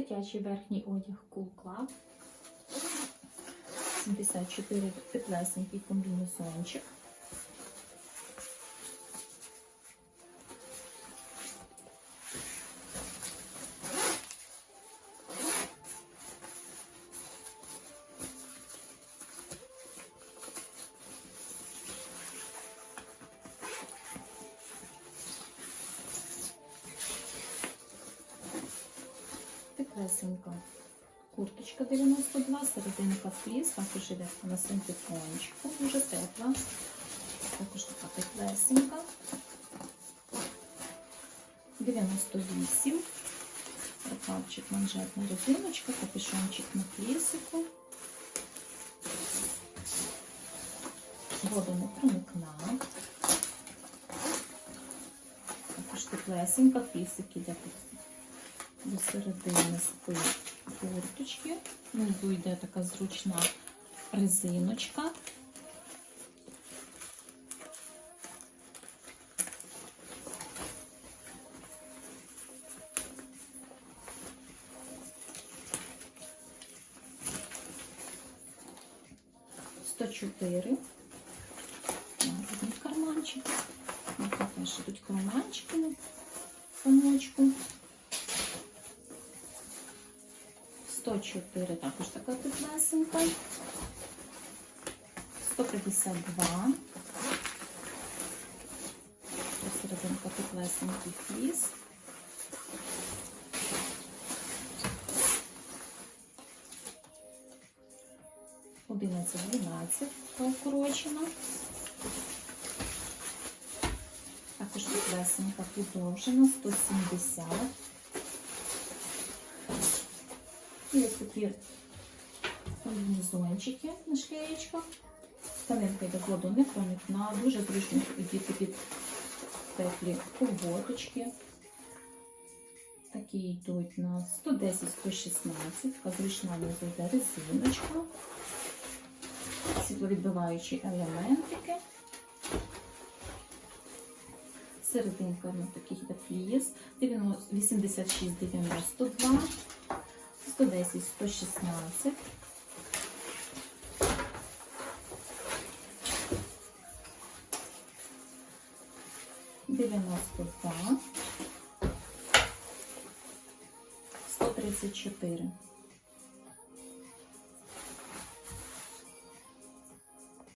Дитячий верхній одяг Cool Club. 74 теплесенький комбінезончик. Теплесенька курточка 92, серединка фліс, також іде на синтепончику, дуже тепла. Також така теплесенька. 98. Рукавчик, манжетна резиночка, капюшончик на флісику. Воду не проникна. Також теплесенька, флісик іде тут до середини спи курточки. Внизу йде така зручна резиночка. Сто чотири. Тут карманчики. Ось теж тут карманчики на замочку. 104 також така теплесенька. 152. Посерединка теплесенький фліс. Одинадцять, дванадцять укорочена. Також теплесенька подовжена, 170. Ось такі комбінезончики на шлеєчках. Тканинка йде воду не проникна, дуже зручно діти під теплі колготочки. Такі йдуть на 110-116, така зручна внизу йде резиночка, світловідбиваючі елементики. Серединка на таких йде фліс, 86-92. 110, 116. Дев'яносто два. Сто тридцять чотири.